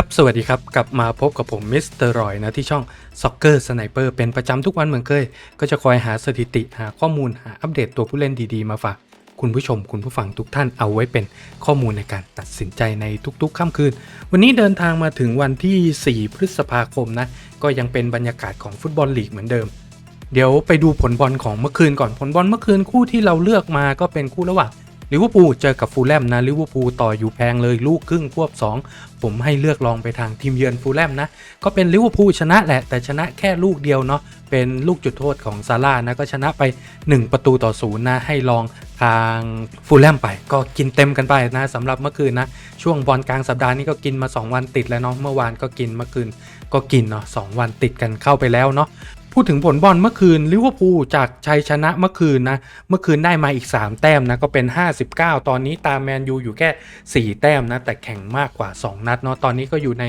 ครับ สวัสดีครับ กลับมาพบกับผมมิสเตอร์รอยนะที่ช่อง Soccer Sniper เป็นประจำทุกวันเหมือนเคย ก็จะคอยหาสถิติหาข้อมูลหาอัปเดตตัวผู้เล่นดีๆ มาฝากคุณผู้ชมคุณผู้ฟังทุกท่านเอาไว้เป็นข้อมูลในการตัดสินใจในทุกๆค่ำคืน วันนี้เดินทางมาถึงวันที่ 4 พฤษภาคมนะ ก็ยังเป็นบรรยากาศของฟุตบอลลีกเหมือนเดิม เดี๋ยวไปดูผลบอลของเมื่อคืนก่อนผลบอลเมื่อคืนคู่ที่เราเลือกมาก็เป็นคู่ระหว่าง ลิเวอร์พูลเจอกับฟูลแลมนะลิเวอร์พูลต่ออยู่แพงเลยลูกครึ่งควบ 2 ผมให้เลือกลองไปทางทีมเยือนฟูลแลมนะ ก็เป็นลิเวอร์พูลชนะแหละ แต่ชนะแค่ลูกเดียวเนาะเป็นลูกจุดโทษของซาร่านะ ก็ชนะไป 1 ประตูต่อศูนย์นะ ให้ลองทางฟูลแลมไป ก็กินเต็มกันไปนะสำหรับเมื่อคืนนะ ช่วงบอลกลางสัปดาห์นี้ก็กินมา 2 วันติดแล้วเนาะเมื่อวานก็กินเมื่อคืนก็กินเนาะสองวันติดกันเข้าไปแล้วเนาะ พูดถึงผลบอลเมื่อคืนลิเวอร์พูลจากชัยชนะเมื่อคืนนะเมื่อคืนได้มาอีก 3 แต้มนะก็เป็น 59 ตอนนี้ตามแมนยูอยู่แค่ 4 แต้มนะแต่แข่งมากกว่า 2 นัดเนาะตอนนี้ก็อยู่ใน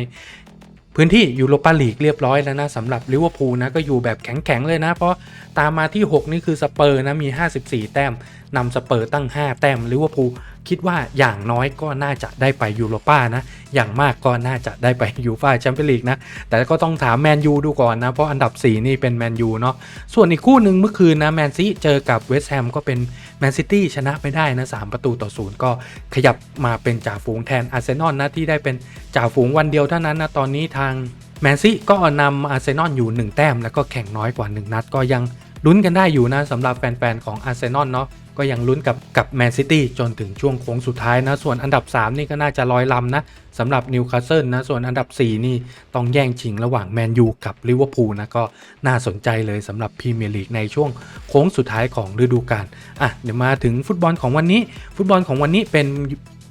พื้นที่ยูโรปาลีกเรียบร้อยแล้วนะสำหรับลิเวอร์พูลนะก็อยู่แบบแข็งๆเลยนะ เพราะตามมาที่ 6 นี่คือสเปอร์นะมี 54 แต้มนำสเปอร์ตั้ง 5 แต้มลิเวอร์พูลคิดว่าอย่างน้อยก็น่าจะได้ไปยูโรป้านะ อย่างมากก็น่าจะได้ไปยูฟ่าแชมเปี้ยนลีกนะ แต่ก็ต้องถามแมนยูดูก่อนนะ เพราะอันดับ 4 นี่เป็นแมนยูเนาะ ส่วนอีกคู่หนึ่งเมื่อคืนนะแมนซีเจอกับเวสต์แฮมก็เป็นแมนซิตี้ชนะไปได้นะ3ประตูต่อศูนย์ก็ขยับมาเป็นจ่าฝูงแทนอาร์เซนอลนะที่ได้เป็นจ่าฝูงวันเดียวเท่านั้นนะตอนนี้ทางแมนซีก็นำอาร์เซนอลอยู่ 1 แต้ม แล้วก็แข่งน้อยกว่า 1 นัดก็ยังลุ้นกันได้อยู่นะสำหรับแฟนๆของอาร์เซนอลเนาะ ก็ยังลุ้นกับกับแมนซิตี้จนถึงช่วงโค้งสุดท้ายนะ ส่วนอันดับ 3 นี่ก็น่าจะลอยลำนะสำหรับนิวคาสเซิลนะ ส่วนอันดับ 4 นี่ต้องแย่งชิงระหว่างแมนยูกับลิเวอร์พูลนะ ก็น่าสนใจเลยสำหรับพรีเมียร์ลีกในช่วงโค้งสุดท้ายของฤดูกาลอะเดี๋ยวมาถึงฟุตบอลของวันนี้ ฟุตบอลของวันนี้เป็น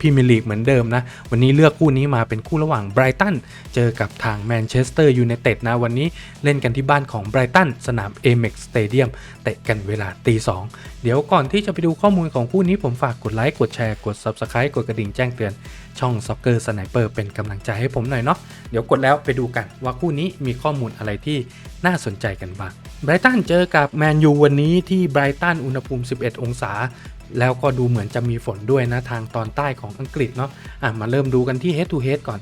พรีเมียร์ลีกเหมือนเดิมนะ วันนี้เลือกคู่นี้มาเป็นคู่ระหว่างไบรตันเจอกับทางแมนเชสเตอร์ยูไนเต็ดนะ วันนี้เล่นกันที่บ้านของไบรตันสนาม Amex Stadium เตะกันเวลาตีสองเดี๋ยวก่อนที่จะไปดูข้อมูลของคู่นี้ผมฝากกดไลค์กดแชร์กด Subscribe กดกระดิ่งแจ้งเตือนช่อง Soccer Sniper เป็นกำลังใจให้ผมหน่อยเนาะเดี๋ยวกดแล้วไปดูกันว่าคู่นี้มีข้อมูลอะไรที่น่าสนใจกันบ้างไบรตันเจอกับแมนยูวันนี้ที่ไบรตันอุณหภูมิ 11 องศา แล้วก็ดูเหมือนจะมีฝนด้วยนะทางตอนใต้ของอังกฤษเนาะอะมาเริ่มดูกันที่ head to head ก่อน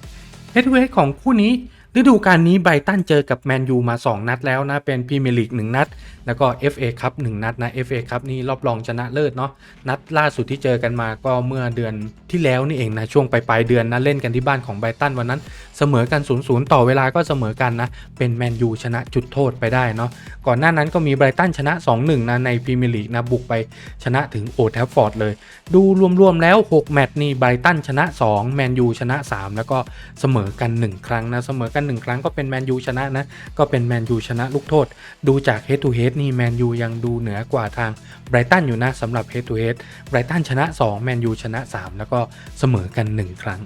head to head ของคู่นี้ ฤดูกาลนี้ไบตันเจอกับแมนยูมา 2 นัดแล้วนะ เป็นพรีเมียร์ลีก1นัด แล้วก็ FA คัพ1นัดนะ FA คัพนี่รอบรองชนะเลิศเนาะนัดล่าสุดที่เจอกันมาก็เมื่อเดือนที่แล้วนี่เองนะช่วงปลายเดือนนะเล่นกันที่บ้านของไบตันวันนั้น เสมอกัน 0-0 ต่อเวลาก็เสมอกันนะ เป็นแมนยูชนะจุดโทษไปได้เนาะก่อนหน้านั้นก็มีไบตันชนะ 2-1 นะในพรีเมียร์ลีกนะบุกไปชนะถึงโอ d แทฟฟอร์ดเลย ดูรวมๆแล้ว 6 แมตช์นี่ไบตันชนะ 2 แมนยูชนะ 3 แล้วก็เสมอกัน 1 ครั้งนะเสมอกัน1ครั้งก็เป็นแมนยูชนะนะ ก็เป็นแมนยูชนะลูกโทษ ดูจาก head to head นี่แมนยูยังดูเหนือกว่าทางไบรตันอยู่นะสำหรับ head to head ไบรตันชนะ2แมนยูชนะ 3 แล้วก็เสมอกัน 1 ครั้ง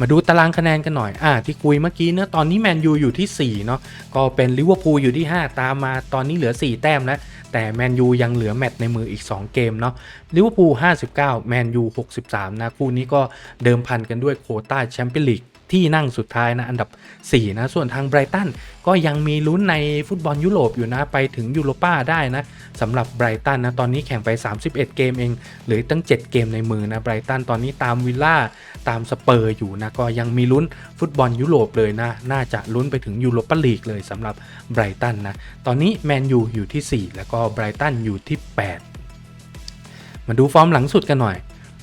มาดูตารางคะแนนกันหน่อย อ่า ที่คุยเมื่อกี้เนะตอนนี้แมนยูอยู่ที่ 4 เนาะ ก็เป็นลิเวอร์พูลอยู่ที่ 5 ตามมา ตอนนี้เหลือ 4 แต้มแล้ว แต่แมนยูยังเหลือแมตช์ในมืออีก 2 เกมเนาะ ลิเวอร์พูล 59 แมนยู 63 นะ คู่นี้ก็เดิมพันกันด้วยโคต้าแชมเปี้ยนลีก ที่นั่งสุดท้ายนะอันดับ 4 นะ ส่วนทางไบรตันก็ยังมีลุ้นในฟุตบอลยุโรปอยู่นะ ไปถึงยูโรป้าได้นะสำหรับไบรตันนะ ตอนนี้แข่งไป 31 เกมเองหลือตั้ง 7 เกมในมือนะไบรตันตอนนี้ตามวิลล่าตามสเปอร์อยู่นะ ก็ยังมีลุ้นฟุตบอลยุโรปเลยนะ น่าจะลุ้นไปถึงยูโรปาลีกเลยสำหรับไบรตันนะตอนนี้แมนยูอยู่ที่ 4 แล้วก็ไบรตันอยู่ที่ 8 มาดูฟอร์มหลังสุดกันหน่อย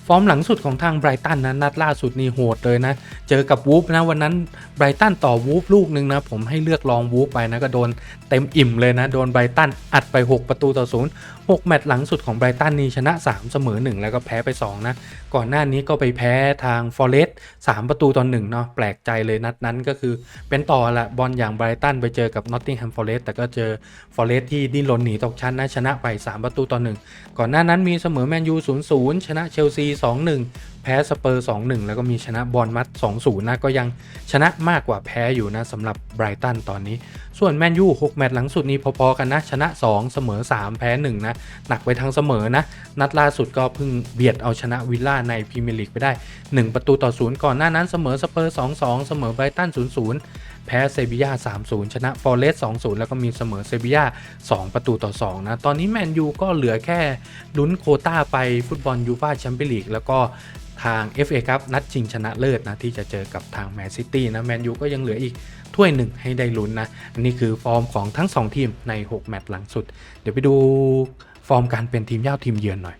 ฟอร์มหลังสุดของทางไบรตันนะนัดล่าสุดนี่โหดเลยนะ เจอกับวูฟนะวันนั้นไบรตันต่อวูฟลูกหนึ่งนะ ผมให้เลือกลองวูฟไปนะ ก็โดนเต็มอิ่มเลยนะ โดนไบรตันอัดไป 6 ประตูต่อศูนย์ 6 แมตช์หลังสุดของไบรตันนี่ชนะ 3 เสมอ 1 แล้วก็แพ้ไป 2 นะ ก่อนหน้านี้ก็ไปแพ้ทางฟอเรสต์3ประตูต่อ1เนาะแปลกใจเลยนัดนั้นก็คือเป็นต่อละบอลอย่างไบรตันไปเจอกับนอตติงแฮมฟอเรสต์แต่ก็เจอฟอเรสต์ที่ดิ้นรนหนีตกชั้นนะชนะไป 3 ประตูต่อ1ก่อนหน้านั้นมีเสมอแมนยู0-0 ชนะเชลซี 2-1 แพ้สเปอร์ 2-1 แล้วก็มีชนะบอลมัด2-0นะก็ยังชนะมากกว่าแพ้อยู่นะสำหรับไบรตันตอนนี้ ส่วนแมนยู6แมตช์หลังสุดนี้พอๆกันนะ ชนะ 2 เสมอ 3 แพ้ 1 นะ หนักไปทางเสมอนะ นัดล่าสุดก็เพิ่งเบียดเอาชนะวิลล่าในพรีเมียร์ลีกไปได้ 1 ประตูต่อ0ก่อนหน้านั้นเสมอสเปอร์ 2-2 เสมอไบรตัน 0-0 แพ้เซบียา3-0 ชนะฟอร์เรสต์2-0 แล้วก็มีเสมอเซบียา2 ประตูต่อ 2 นะ ตอนนี้แมนยูก็เหลือแค่ลุ้นโคต้าไปฟุตบอลยูฟ่าแชมเปี้ยนลีกแล้วก็ ทาง FA ครับนัดชิงชนะเลิศนะที่จะเจอกับทางแมนซิตี้นะแมนยูก็ยังเหลืออีกถ้วยหนึ่งให้ได้ลุ้นนะนนี้คือฟอร์มของทั้ง 2 ทีมใน 6 แมตช์หลังสุด เดี๋ยวไปดูฟอร์มการเป็นทีมเย่าทีมเยือนหน่อย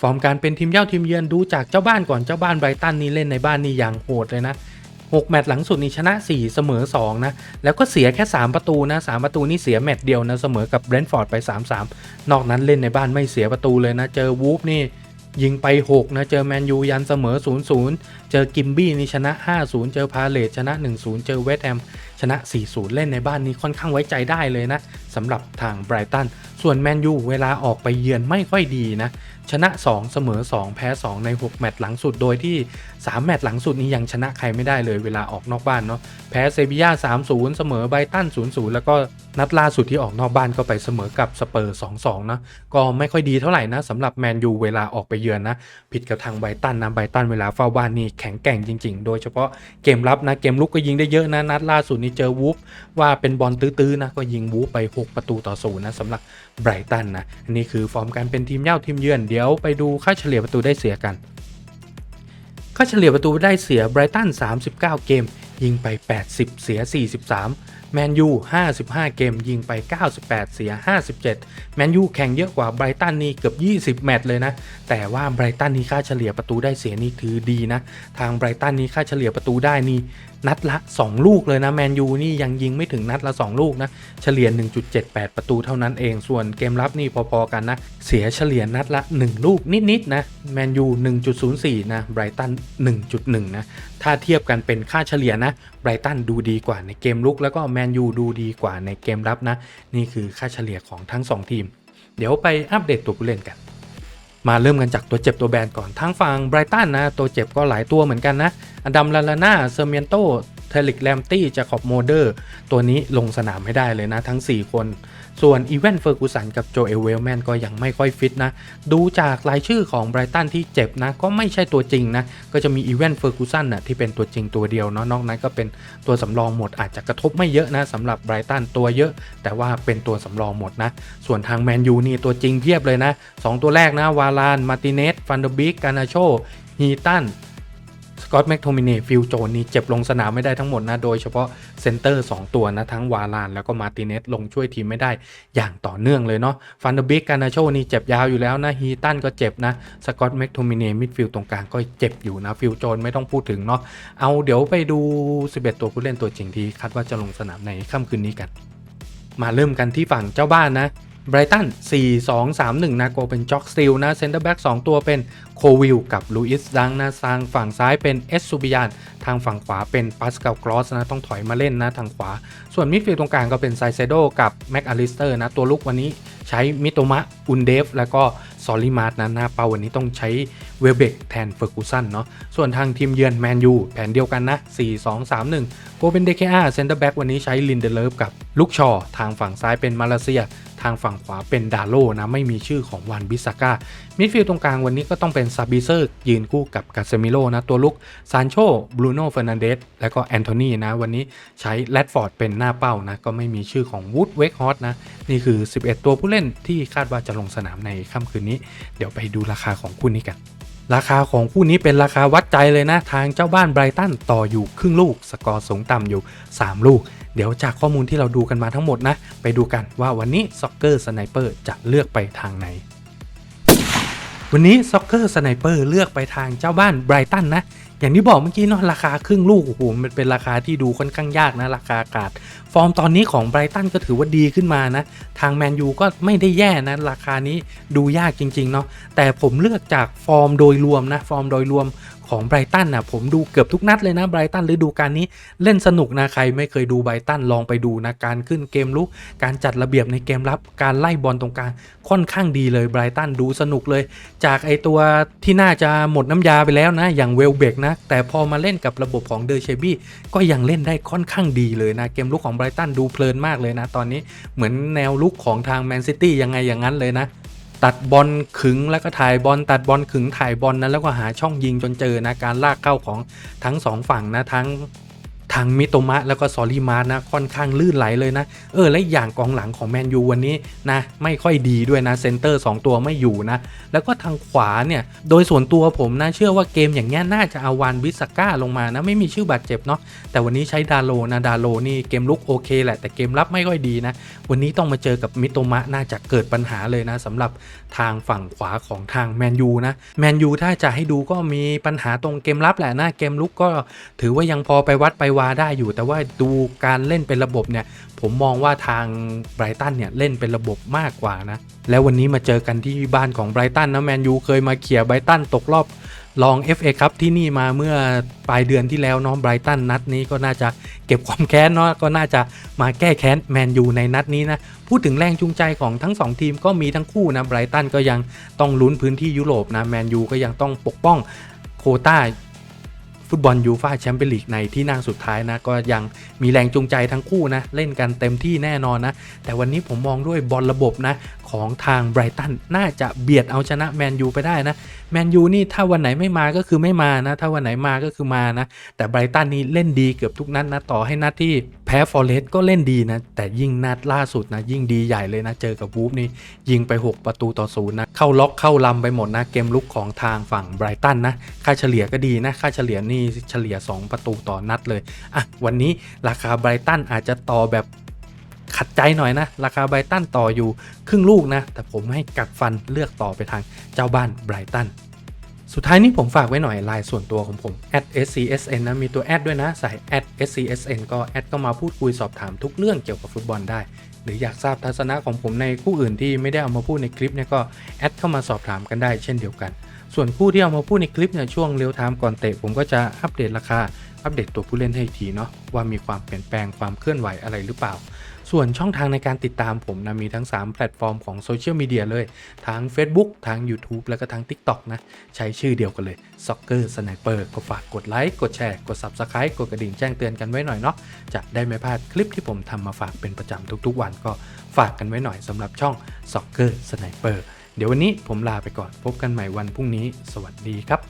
ฟอร์มการเป็นทีมเย่าทีมเยือนดูจากเจ้าบ้านก่อนเจ้าบ้านไบรตันนี่เล่นในบ้านนี่อย่างโหดเลยนะ 6 แมตช์หลังสุดนี่ชนะ 4 เสมอ 2 นะ แล้วก็เสียแค่ 3 ประตูนะ 3 ประตูนี่เสียแมตช์เดียวนะ เสมอกับเบรนท์ฟอร์ดไป 3-3 นอกนั้นเล่นในบ้านไม่เสียประตูเลยนะ เจอวูฟนี่ ยิงไป 6 นะ เจอแมนยูยันเสมอ 0-0 เจอกิมบี้นี่ชนะ 5-0 เจอพาเลตชนะ 1-0 เจอเวสต์แฮมชนะ 4-0 เล่นในบ้านนี้ค่อนข้างไว้ใจได้เลยนะสำหรับทางไบรตัน ส่วนแมนยูเวลาออกไปเยือนไม่ค่อยดีนะ ชนะ 2 เสมอ 2 แพ้ 2 ใน 6 แมตช์หลังสุดโดยที่ 3 แมตช์หลังสุดนี้ยังชนะใครไม่ได้เลยเวลาออกนอกบ้านเนาะแพ้เซบีย่า3-0 เสมอไบรตัน 0-0 แล้วก็นัดล่าสุดที่ออกนอกบ้านก็ไปเสมอกับสเปอร์2-2นะก็ไม่ค่อยดีเท่าไหร่นะสำหรับแมนยูเวลาออกไปเยือนนะผิดกับทางไบรตันนะไบรตันเวลาเฝ้าบ้านนี่แข็งแกร่งจริง ๆ โดยเฉพาะเกมรับนะ เกมลุกก็ยิงได้เยอะนะ นัดล่าสุดนี้เจอวูฟว่าเป็นบอลตื้อๆนะ ก็ยิงวูฟไป 6 ประตูต่อศูนย์นะสำหรับไบรตันนะ อันนี้คือฟอร์มการเป็นทีมเย่าทีมเยือน เดี๋ยวไปดูค่าเฉลี่ยประตูได้เสียกัน ค่าเฉลี่ยประตูได้เสียไบรตัน39 เกม ยิงไป 80 เสีย 43 แมนยู 55 เกมยิงไป 98 เสีย 57 แมนยูแข่งเยอะกว่าไบรตันนี่เกือบ 20 แมตช์เลยนะ แต่ว่าไบรตันนี่ค่าเฉลี่ยประตูได้เสียนี่ถือดีนะ ทางไบรตันนี่ค่าเฉลี่ยประตูได้นี่นัดละ 2 ลูกเลยนะแมนยูนี่ยังยิงไม่ถึงนัดละ 2 ลูกนะ เฉลี่ย 1.78 ประตูเท่านั้นเอง ส่วนเกมรับนี่พอๆกันนะ เสียเฉลี่ยนัดละ 1 ลูกนิดๆนะแมนยู 1.04 นะไบรตัน 1.1 นะ ถ้าเทียบกันเป็นค่าเฉลี่ยนะไบรตันดูดีกว่าในเกมลุก แล้วก็แมนยูดูดีกว่าในเกมรับนะ นี่คือค่าเฉลี่ยของทั้ง 2 ทีม เดี๋ยวไปอัปเดตตัวผู้เล่นกัน มาเริ่มกันจากตัวเจ็บตัวแบนก่อนทางฝั่งไบรตันนะ ตัวเจ็บก็หลายตัวเหมือนกันนะอดัมลาลาน่าเซเมียนโตเทลิกแลมตี้จะขอบโมเดอร์ ตัวนี้ลงสนามไม่ได้เลยนะทั้ง 4 คน ส่วนอีเวนเฟอร์กูสันกับโจเอลเวลแมนก็ยังไม่ค่อยฟิตนะ ดูจากรายชื่อของไบรตันที่เจ็บนะ ก็ไม่ใช่ตัวจริงนะ ก็จะมีอีเวนเฟอร์กูสันน่ะที่เป็นตัวจริงตัวเดียวเนาะนอกนั้นก็เป็นตัวสำรองหมดอาจจะกระทบไม่เยอะนะสำหรับไบรตันตัวเยอะ แต่ว่าเป็นตัวสำรองหมดนะ ส่วนทางแมนยูนี่ตัวจริงเพียบเลยนะสองตัวแรกนะวาลานมาติเนสฟันเดอร์บิกกานาโชฮีตัน กอตแม็กโทมินีฟิลโจนนี่เจ็บลงสนามไม่ได้ทั้งหมดนะ โดยเฉพาะเซนเตอร์ 2 ตัวนะ ทั้งวาลานแล้วก็มาติเนสลงช่วยทีมไม่ได้อย่างต่อเนื่องเลยเนาะฟันเดอร์บิกกานาโชนี่เจ็บยาวอยู่แล้วนะฮีตันก็เจ็บนะสกอตแม็กโทมินีมิดฟิลตรงกลางก็เจ็บอยู่นะฟิลโจนไม่ต้องพูดถึงเนาะเอาเดี๋ยวไปดู 11 ตัวผู้เล่นตัวจริงที่คาดว่าจะลงสนามในค่ำคืนนี้กัน มาเริ่มกันที่ฝั่งเจ้าบ้านนะ ไบรตัน 4-2-3-1นะโกเป็นจ็อกสติลนะเซนเตอร์แบ็ก2ตัวเป็นโควิลกับลูอิสดังนะทางฝั่งซ้ายเป็นเอสซูบิยานทางฝั่งขวาเป็นปัสกาลกรอสนะต้องถอยมาเล่นนะทางขวา ส่วนมิดฟิลด์ตรงกลางก็เป็นไซเซโดกับแม็กอลิสเตอร์นะตัวลุกวันนี้ใช้มิโตมะอุนเดฟแล้วก็ซอลิมาร์นะหน้าเป้าวันนี้ต้องใช้เวลเบกแทนเฟอร์กูสันเนาะส่วนทางทีมเยือนแมนยูแผนเดียวกันนะ 4-2-3-1 โกเป็นเดคอาเซนเตอร์แบ็กวันนี้ใช้ลินเดเลฟกับลูกชอ ทางฝั่งซ้ายเป็นมาเลเซียางฝั่งขวาเป็นดาโลนะไม่มีชื่อของวันบิสาก้ามิดฟิลด์ตรงกลางวันนี้ก็ต้องเป็นซาบิเซอร์ยืนคู่กับกาเซมิโลนะตัวลุกซานโชบรูโน่เฟอร์นันเดสและก็แอนโทนีนะวันนี้ใช้แรดฟอร์ดเป็นหน้าเป้านะก็ไม่มีชื่อของวูดเวกฮอตนะนี่คือ 11 ตัวผู้เล่นที่คาดว่าจะลงสนามในค่ำคืนนี้ เดี๋ยวไปดูราคาของคู่นี้กันราคาของคู่นี้เป็นราคาวัดใจเลยนะ ทางเจ้าบ้านไบรตันต่ออยู่ครึ่งลูก สกอร์สูงต่ำอยู่ 3 ลูก เดี๋ยวจากข้อมูลที่เราดูกันมาทั้งหมดนะ ไปดูกันว่าวันนี้ซ็อกเกอร์สไนเปอร์จะเลือกไปทางไหน วันนี้ซ็อกเกอร์สไนเปอร์เลือกไปทางเจ้าบ้านไบรตันนะอย่างที่บอกเมื่อกี้เนาะราคาครึ่งลูกโอ้โหมันเป็นราคาที่ดูค่อนข้างยากนะ ราคาอากาศฟอร์มตอนนี้ของไบรตันก็ถือว่าดีขึ้นมานะ ทางแมนยูก็ไม่ได้แย่นะ ราคานี้ดูยากจริง ๆ เนาะแต่ผมเลือกจากฟอร์มโดยรวมนะ ฟอร์มโดยรวม ของไบรตันนะผมดูเกือบทุกนัดเลยนะไบรตันฤดูกาลนี้เล่นสนุกนะใครไม่เคยดูไบรตันลองไปดูนะการขึ้นเกมลุกการจัดระเบียบในเกมรับการไล่บอลตรงกลางค่อนข้างดีเลยไบรตันดูสนุกเลย จากไอตัวที่น่าจะหมดน้ำยาไปแล้วนะ อย่างเวลเบกนะ แต่พอมาเล่นกับระบบของเดอร์เชบี้ก็ยังเล่นได้ค่อนข้างดีเลยนะ เกมลุกของไบรตันดูเพลินมากเลยนะ ตอนนี้เหมือนแนวลุกของทางแมนซิตี้ยังไงอย่างนั้นเลยนะ ตัดบอลขึงแล้วก็ถ่ายบอลตัดบอลขึงถ่ายบอลนั้นแล้วก็หาช่องยิงจนเจอนะการลากเข้าของทั้งสองฝั่งนะทั้ง ทางมิโตมะแล้วก็ซอรี่มาร์นะค่อนข้างลื่นไหลเลยนะ เออ และอย่างกองหลังของแมนยูวันนี้นะไม่ค่อยดีด้วยนะเซนเตอร์ 2 ตัวไม่อยู่นะ แล้วก็ทางขวาเนี่ย โดยส่วนตัวผมนะเชื่อว่าเกมอย่างเงี้ยน่าจะเอาวานบิสก้าลงมานะไม่มีชื่อบาดเจ็บเนาะแต่วันนี้ใช้ดาโลนะดาโลนี่เกมลุกโอเคแหละแต่เกมรับไม่ค่อยดีนะ วันนี้ต้องมาเจอกับมิโตมะน่าจะเกิดปัญหาเลยนะสำหรับทางฝั่งขวาของทางแมนยูนะแมนยูถ้าจะให้ดูก็มีปัญหาตรงเกมรับแหละนะเกมลุกก็ถือว่ายังพอไปวัดไปวาได้อยู่ แต่ว่าดูการเล่นเป็นระบบเนี่ย ผมมองว่าทางไบรตันเนี่ยเล่นเป็นระบบมากกว่านะ แล้ววันนี้มาเจอกันที่บ้านของไบรตันนะแมนยูเคยมาเขี่ยไบรตันตกรอบรอง FA ครับที่นี่มาเมื่อปลายเดือนที่แล้วเนาะไบรตันนัดนี้ก็น่าจะเก็บความแค้นเนาะก็น่าจะมาแก้แค้นแมนยูในนัดนี้นะ พูดถึงแรงจูงใจของทั้ง 2 ทีมก็มีทั้งคู่นะไบรตันก็ยังต้องลุ้นพื้นที่ยุโรปนะแมนยูก็ยังต้องปกป้องโคต้า ฟุตบอลยูฟาแชมเปี้ยนลีกในที่นั่งสุดท้ายนะ ก็ยังมีแรงจูงใจทั้งคู่นะ เล่นกันเต็มที่แน่นอนนะ แต่วันนี้ผมมองด้วยบอลระบบนะ ของทางไบรตันน่าจะเบียดเอาชนะแมนยูไปได้นะแมนยูนี่ถ้าวันไหนไม่มาก็คือไม่มานะ ถ้าวันไหนมาก็คือมานะ แต่ไบรตันนี่เล่นดีเกือบทุกนัดนะต่อให้นัดที่แพ้ฟอร์เรสต์ก็เล่นดีนะ แต่ยิ่งนัดล่าสุดนะ ยิ่งดีใหญ่เลยนะ เจอกับวูฟนี่ยิงไป 6 ประตูต่อศูนย์นะ เข้าล็อกเข้าลำไปหมดนะ เกมลุกของทางฝั่งไบรตันนะ ค่าเฉลี่ยก็ดีนะ ค่าเฉลี่ยนี่เฉลี่ย 2 ประตูต่อนัดเลย อะ วันนี้ราคาไบรตันอาจจะต่อแบบขัดใจหน่อยนะ ราคาไบรตันต่ออยู่ครึ่งลูกนะ แต่ผมให้กัดฟันเลือกต่อไปทางเจ้าบ้านไบรตันสุดท้ายนี้ผมฝากไว้หน่อยไลน์ส่วนตัวของผม @scsn นะมีตัวแอดด้วยนะใส่ @scsn ก็แอดก็มาพูดคุยสอบถามทุกเรื่องเกี่ยวกับฟุตบอลได้ หรืออยากทราบทัศนะของผมในคู่อื่นที่ไม่ได้เอามาพูดในคลิปเนี่ยก็แอดเข้ามาสอบถามกันได้เช่นเดียวกัน ส่วนคู่ที่เอามาพูดในคลิปเนี่ยช่วงเรียวไทม์ก่อนเตะผมก็จะอัปเดตราคาอัปเดตตัวผู้เล่นให้ทีเนาะว่ามีความเปลี่ยนแปลงความเคลื่อนไหวอะไรหรือเปล่า ส่วนช่องทางในการติดตามผมนะมีทั้ง 3 แพลตฟอร์มของโซเชียลมีเดียเลยทั้ง Facebook ทั้ง YouTube แล้วก็ทั้ง TikTok นะ ใช้ชื่อเดียวกันเลย Soccer Sniper ก็ฝากกดไลค์กดแชร์กด Subscribe กดกระดิ่งแจ้งเตือนกันไว้หน่อยเนาะจะได้ไม่พลาดคลิปที่ผมทำมาฝากเป็นประจำทุกๆวันก็ฝากกันไว้หน่อยสำหรับช่อง Soccer Sniper เดี๋ยววันนี้ผมลาไปก่อนพบกันใหม่วันพรุ่งนี้ สวัสดีครับ